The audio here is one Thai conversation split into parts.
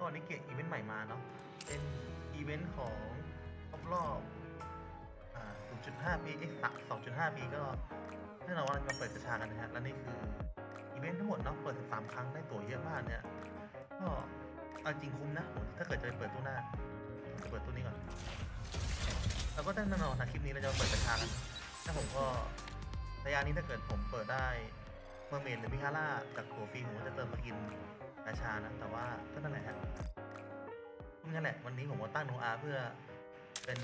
ก็นิเกตอีเวนต์ใหม่มาเนาะ เป็นอีเวนต์ของครบรอบ0.5 ปีเอ๊ะ2.5 ปีก็แน่นอนว่าเราจะมาเปิดกระชากันนะฮะ และนี่คืออีเวนต์ทั้งหมดเนาะ เปิด 13 ครั้งได้ตั๋วเยอะมากเนี่ย ก็เอาจริงคุ้มนะ ถ้าเกิดจะไปเปิดตู้หน้าจะเปิดตู้นี้ก่อน แล้วก็แน่นอนนะคลิปนี้เราจะมาเปิดกระชากันถ้าผมก็ระยะนี้ถ้าเกิดผมเปิดได้เมอร์เมดหรือมิฮาร่าจากตัวฟรีผมก็จะเติมมากิน กระชานะแต่ว่าก็นั่นแหละฮะนั่นแหละ วันนี้ผมก็ตั้งโนอาเพื่อเป็น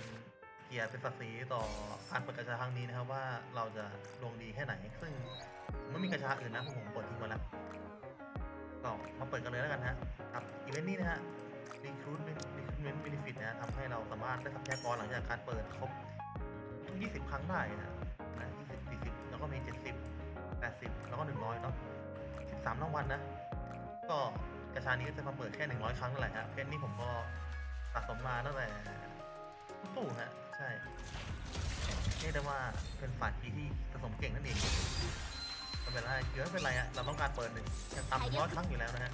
เกียรติเป็นศักดิ์ศรีต่อการเปิดกระชาครั้งนี้นะครับว่าเราจะดวงดีแค่ไหน ซึ่งไม่มีกระชาอื่นนะเพราะผมเปิดทิ้งมาแล้วก็มาเปิดกันเลยแล้วกันฮะกับอีเวนต์นี้นะฮะ Recruitment Recruitment Benefit นะฮะทำให้เราสามารถได้ทรัพยากรหลังจากการเปิดครบทุก 20 ครั้งได้นะนะ20 40 แล้วก็มี 70 80 แล้วก็ 100 เนาะ13รางวัลนะ ก็กระชานี้ก็จะมาเปิดแค่100ครั้งนั่นแหละฮะเพนนี้ผมก็สะสมมาตั้งแต่ตู้ฮะ ใช่เรียกได้ว่าเป็นฝ่ายพีที่สะสมเก่งนั่นเองไม่เป็นไรเยอะไม่เป็นไรอะเราต้องการเปิดหนึ่งยังต่ำร้อยครั้งอยู่แล้วนะฮะ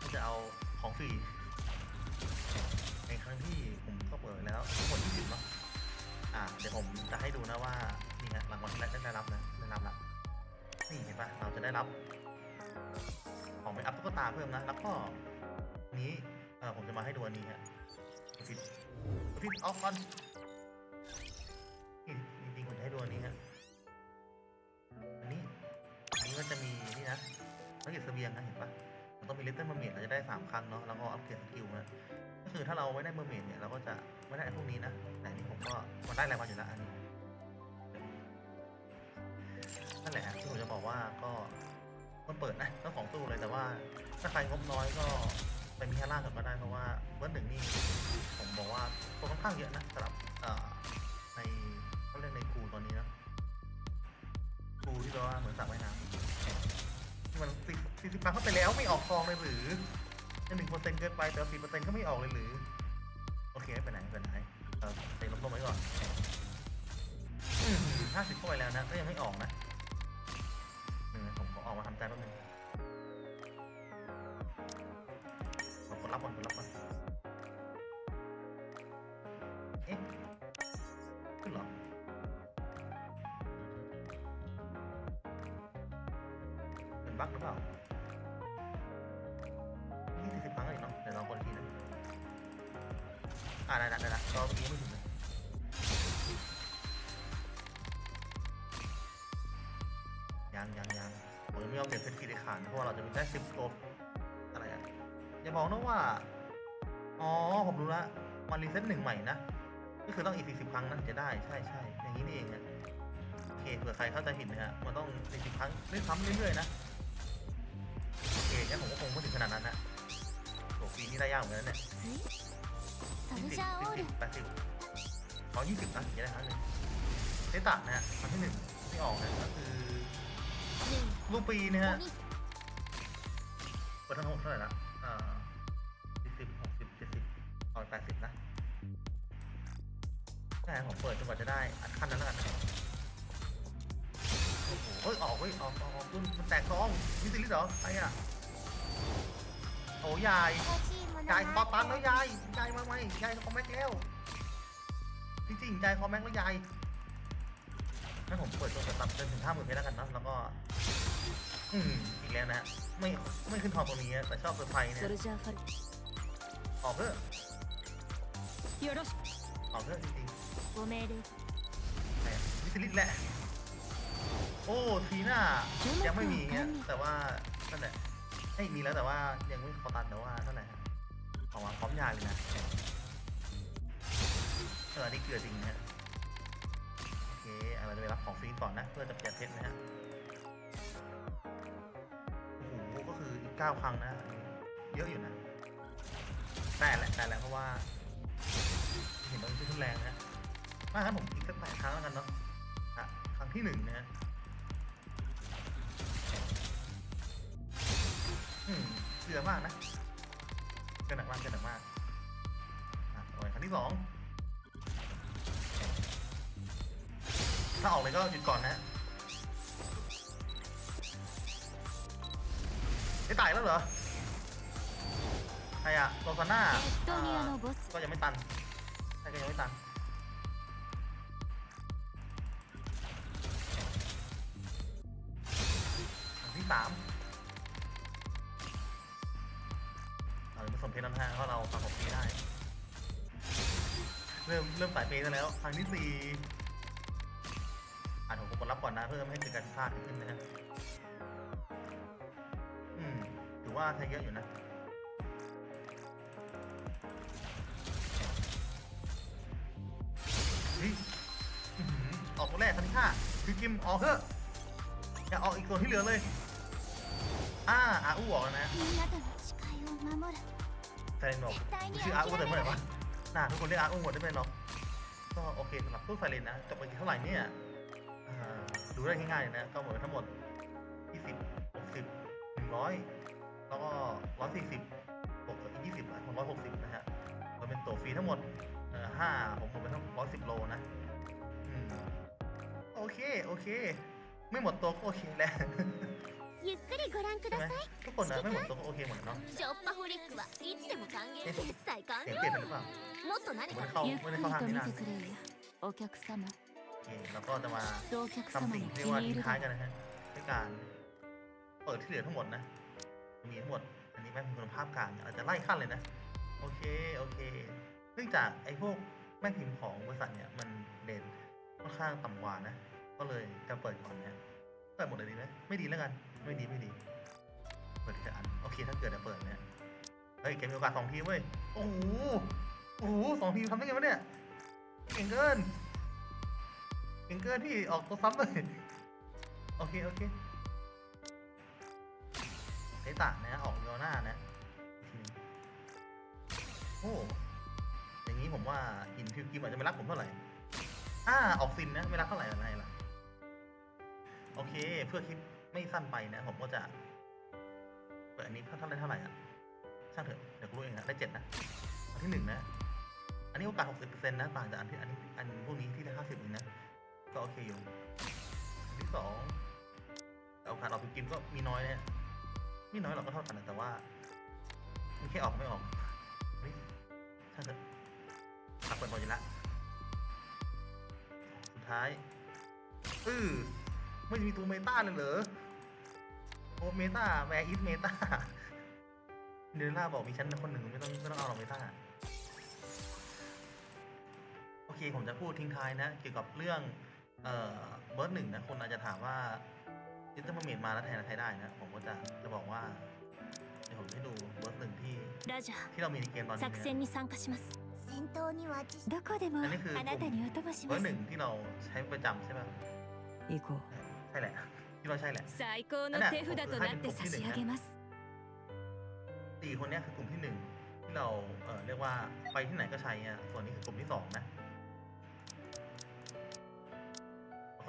ที่จะเอาของฟรีในครั้งที่ผมก็เปิดแล้วทั้งหมด20เนาะอ่าเดี๋ยวผมจะให้ดูนะว่านี่ฮะรางวัลที่ได้รับนะได้รับละนี่เห็นปะเราจะได้รับ ของไปอัพตุ๊กตาเพิ่มนะ แล้วก็นี้เออผมจะมาให้ดูอันนี้ฮะพิดพิดออฟก่อนจริงๆผมจะให้ดูอันนี้ฮะอันนี้อันนี้มันจะมีนี่นะภารกิจเสบียงนะเห็นปะมันต้องมีลิตเติ้ลเมอร์เมดเราจะได้สามครั้งเนาะแล้วก็อัพเกรดสกิลนะก็คือถ้าเราไม่ได้เมอร์เมดเนี่ยเราก็จะไม่ได้พวกนี้นะแต่นี้ผมก็มันได้รายวันอยู่แล้วอันนี้นั่นแหละที่ผมจะบอกว่าก็ มันเปิดนะทั้งสองตู้เลยแต่ว่าถ้าใครงบน้อยก็ไปมีแค่ล่างกันก็ได้เพราะว่าเบิร์หนึ่งนี่ผมบอกว่าตัวค่อนข้างเยอะนะสำหรับในเขาเรียกในครูตอนนี้นะครูที่แปลว่าเหมือนสระว่ายน้ำที่มันสี่สี่สิบปเข้าไปแล้วไม่ออกฟองเลยหรือจะหนึ่งเปอร์เซ็นต์เกินไปแต่สี่เปอร์เซ็นต์ก็ไม่ออกเลยหรือ โอเคไม่เป็นไรไม่เป็นไรเออเต็มลมๆไว้ก่อนห้าสิบเข้าไปแล้วนะก็ยังไม่ออกนะ ออกมาทำใจแป๊บนึงขอกดรับก่อนกดรับก่อนเอ๊ะขึ้นเหรอเป็นบั๊กหรือเปล่านี่สี่สิบครั้งเลยเนาะเดี๋ยวลองกดอีกทีนะอ่าได้ละได้ละก็เมื่อกี้ไม่ถึง เอาเหรียญเพชรกิติขันเพราะว่าเราจะได้สิบโลอะไรอะอย่าบอกนะว่า อ๋อ ผมรู้ละมันรีเซ็ตหนึ่งใหม่นะ ก็คือต้องอีกสี่สิบครั้งนั้นจะได้ ใช่ใช่อย่างนี้นี่เองนะโอเค เผื่อใครเข้าใจผิดนะฮะ มันต้องสี่สิบครั้งเรื่อยซ้เรื่อยๆนะ โอเคงั้นผมก็คงไม่ถึงขนาดนั้นนะโหปีนี้ได้ยากเหมือนกันเนี่ยยี่สิบสิบแปดสิบเอายี่สิบนะถึงจะได้ครั้งหนึ่งเซตตะนะฮะครั้งที่หนึ่งที่ออกนะก็คือ ลูกปีนะฮะวัดทั้งหกเท่าไหร่ละอ่าสี่สิบหกสิบเจ็ดสิบออกแปดสิบนะแค่ผมเปิดจนกว่าจะได้ อัดขั้นนั้นแล้วกันเฮ้ย ออกเฮ้ย ออกออกตุ้นมันแตกซองมิสิลิสเหรอไอ้อะโอ้ยายยายปอตันแล้วยายยายมาไหมยายคอมแม็กแล้ว จริงจริๆยายคอมแม็กแล้วยาย ให้ผมเปิดตัวเสร็จปั๊บจนถึงห้าหมื่นเพชรแล้วกันนะแล้วก็อีกแล้วนะไม่ไม่ขึ้นทองตรงนี้แต่ชอบเปิดไพรเนี่ยออกเพิ่มออกเพิ่มจริงๆแต่วิสลิตแหละ โอ้ทีหน้ายังไม่มีเงี้ยแต่ว่านั่นแหละให้มีแล้วแต่ว่ายังไม่ขอตันแต่ว่านั่นแหละของมาพร้อมยาเลยนะเออนี่เกลือจริงนะ เราจะไปรับของฟรีก่อนนะ เพื่อจะเปลี่ยนเพชรนะฮะโอ้โหก็คืออีกเก้าครั้งนะ เยอะอยู่นะแต่แหละแต่แหละเพราะว่า เห็นตรงที่ทุนแรงนะมาครับผมอีกสักแปดครั้งแล้วกันเนาะอะครั้งที่หนึ่งนะฮะอืมเสือมากนะเกินหนักมากเกินหนักมากอะโอ้ยครั้งที่สอง ถ้าออกเลยก็หยุดก่อนนะไม่ตายแล้วเหรอใครอะโรซาน่าก็ยังไม่ตันใครก็ยังไม่ตันที่สามเราจะผสมเพลน้ำห้าเพราะเราผสมเพลได้ เริ่มเริ่มสายเพลได้แล้วทางที่สี่ เพิ่มให้เกิดการพลาดขึ้นนะฮะอืมถือว่าใช้เยอะอยู่นะออกตัวแรกทันที่าคือกิมออกเถอะอย่ออกอีกตัวที่เหลือเลยอ่าอาอู้ออกนะไฟเรนบอกชื่ออาอู้แต่เมื่อไหร่วะน่าทุกคนเรียกอาอู้หมดได้ไหมเนาะก็โอเคสำหรับตู้ไฟเรนนะจบไปกี่เท่าไหร่เนี่ย ดูได้ง่ายๆเลยนะ ก็หมดไปทั้งหมด 20 60 100 แล้วก็ 140บวกกับอีก20อ่ะ160 นะฮะมันเป็นตัวฟรีทั้งหมดเอ่อห้าผมหมดไปทั้ง110 โลนะ อืมโอเค โอเค ไม่หมดตัวก็โอเคแหละ ゆっくりご覧く ใช่ だ ไหม さい ทุกคนนะไม่หมดตัวก็โอเคหมดเนาะ ショッパホリックはいつでも歓迎決済完 เสียงเปลี่ยนไปหรือเปล่า 了もっと何 ไม่ か ได้เข้า ゆっ ไม่ く ได้ り เข้าทาง と นี้ 見 นาน てくれよお客様 โอเค แล้วก็จะมาทำสิ่งที่ว่าทิ้งท้ายกันนะฮะด้วยการเปิดที่เหลือทั้งหมดนะ มีทั้งหมด อันนี้แม่เป็นคุณภาพกลางอาจจะไล่ขั้นเลยนะ โอเค โอเค เนื่องจากไอ้พวกแม่พิมพ์ของบริษัทเนี่ยมันเด่นค่อนข้างต่ำกว่านะ ก็เลยจะเปิดก่อนนะเปิดหมดเลยดีไหมไม่ดีแล้วกัน ไม่ดีไม่ดี เปิดแค่อัน โอเค ถ้าเกิดจะเปิดเนี่ย เฮ้ย เกมมีโอกาสสองทีเว้ย โอ้โห โอ้โหสองทีทำได้ไงวะเนี่ย เก่งเกิน เก่งเกินพี่ออกตัวซ้ำเลยโอเค โอเคเตตะนะ ออกเงาหน้านะ โอ้อย่างนี้ผมว่าหินพิวกิมอาจจะไม่รักผมเท่าไหร่อ่าออกซินนะ ไม่รักเท่าไหร่อะไรล่ะ โอเค เพื่อคลิปไม่สั้นไปนะ ผมก็จะเปิดอันนี้เท่าไรเท่าไหร่อะช่างเถอะเดี๋ยวกูรู้เองนะได้เจ็ดนะอันที่หนึ่งนะ อันนี้โอกาสหกสิบเปอร์เซ็นต์นะ ต่างจากอันที่อันอันพวกนี้ที่ได้ห้าสิบเองนะ ก็โอเคอยู่ที่สองแต่โอกาสออกเป็นกิมก็มีน้อยเนี่ยไม่น้อยหรอกก็เท่ากันนะแต่ว่ามันแค่ออกไม่ออกเฮ้ยช่าเถอะขับเปิดบออยู่ละสุดท้ายเออไม่มีตัวเมตาเลยเหรอโอเมตาแวร์อิสเมตาเดล่าบอกมีชั้นคนหนึ่งไม่ต้องไม่ต้องเอาหรอกเมตาโอเคผมจะพูดทิ้งท้ายนะ เกี่ยวกับเรื่อง เอ่อเบิร์ดหนึ่งนะ คนอาจจะถามว่าจิตเตอร์มาเมดมาแล้วแทนใครได้นะ ผมก็จะจะบอกว่า เดี๋ยวผมจะให้ดูเบิร์ดหนึ่งที่ ラジャ ที่เรามีในเกมตอน ー นี้ 作 นะ 戦に参加します戦闘には自どこでもあれคือ あなたにお供し เบิ ま ร์ด す หนึ่งที่เราใช้ประจำใช่ป่ะ 行こう ใช่แหละ ที่เราใช่แหละ 最高の手札となって差し上げます สี่คนเนี้ยคือกลุ่มที่หนึ่งที่เราเอ่อเรียกว่าไปที่ไหนก็ใช้อ่ะส่วนนี้คือกลุ่มที่สองนะ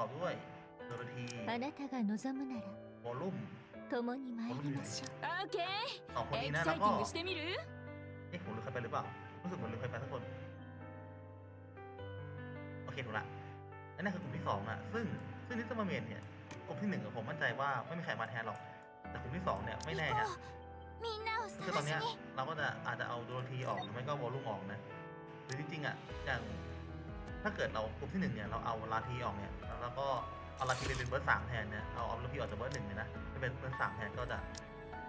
อบด้วยโดโรธี あなたが望むなら วอลลุ่ม 共に参りましょうオッケ สองคน ーエ นี้ キ นะ サ แล้ว イ ก็ ティングしてみる เอ๊ะผมลืมใครไปหรือเปล่า รู้สึกเหมือนลืมใครไปสักคน โอเคถูกละอันนั้นคือกลุ่มที่สองอ่ะ ซึ่งซึ่งนิสมาเมนเนี่ย กลุ่มที่หนึ่งอะผมมั่นใจว่าไม่มีใครมาแทนหรอก แต่กลุ่มที่สองเนี่ยไม่แน่ 行 ฮะ こうみんなを คือตอน 探し เนี้ย に เราก็จะอาจจะเอาดูโรทีออกหรือไม่ก็วอลลุ่มออกนะ หรือจริงๆอ่ะ อย่าง ถ้าเกิดเรากลุ่มที่หนึ่งเนี่ยเราเอาลาทีออกเนี่ยแล้วก็เอาลาทีไปเป็นเบอร์สามแทนเนี่ยเอาออฟลาทีออกจากเบอร์หนึ่งเลยนะจะเป็นเบอร์สามแทนก็จะ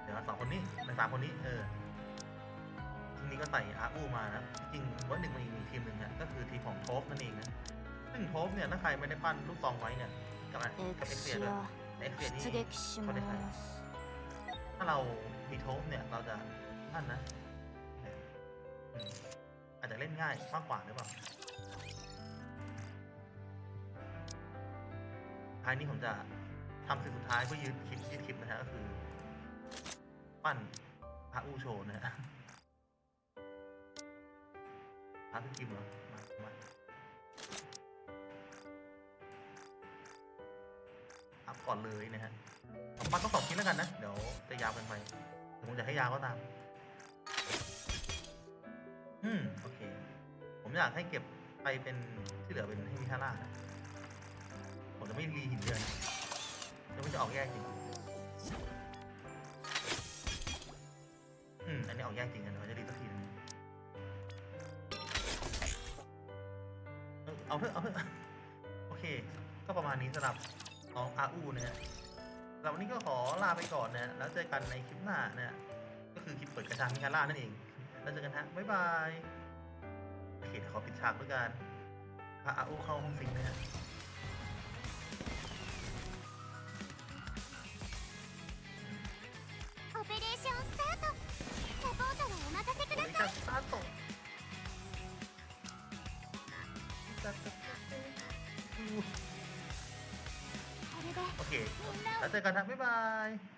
เดี๋ยวสองคนนี้ในสามคนนี้เออทีนี้ก็ใส่อาร์อูมานะจริงเบอร์หนึ่งมันอีกทีมหนึ่งฮะก็คือทีมของโทฟนั่นเองนะซึ่งโทฟเนี่ยถ้าใครไม่ได้ปั้นลูกซองไว้เนี่ยกับกับเอ็กเซียเลยเอ็กเซียนี่เขาได้ใส่ถ้าเรามีโทฟเนี่ยเราจะปั้นนะอาจจะเล่นง่ายมากกว่าหรือเปล่า ท้ายนี้ผมจะทำสิ่งสุดท้ายเพื่อยืดคลิปยืดคลิปนะฮะก็คือ ปั้นพระอูโชนะฮะพระพี่กิมเหรอมามาอัพก่อนเลยนะฮะผมปั้นต้องสองชิ้นแล้วกันนะ เดี๋ยวจะยาวเกันไปผมจะให้ยาวก็ตาม อืม โอเค ผมอยากให้เก็บไปเป็นที่เหลือเป็นให้มิคาร่านะ ผมจะไม่รีหินเดือนจะไม่จะออกแยกจริงอืมอันนี้ออกแยกจริงกันเขาจะรีบสักทีนึงเออเอาเถอะเอาเถอะโอเค ก็ประมาณนี้สำหรับน้องอาอูนะฮะสำหรับวันนี้ก็ขอลาไปก่อนนะแล้วเจอกันในคลิปหน้านะก็คือคลิปเปิดกระชามิคาร่านั่นเอง แล้วเจอกันฮะบ๊ายบายโอเขียวขอปิดฉากด้วยกันพาอาอูเข้าห้องสิงนะฮะ เจอกันนะบ๊ายบาย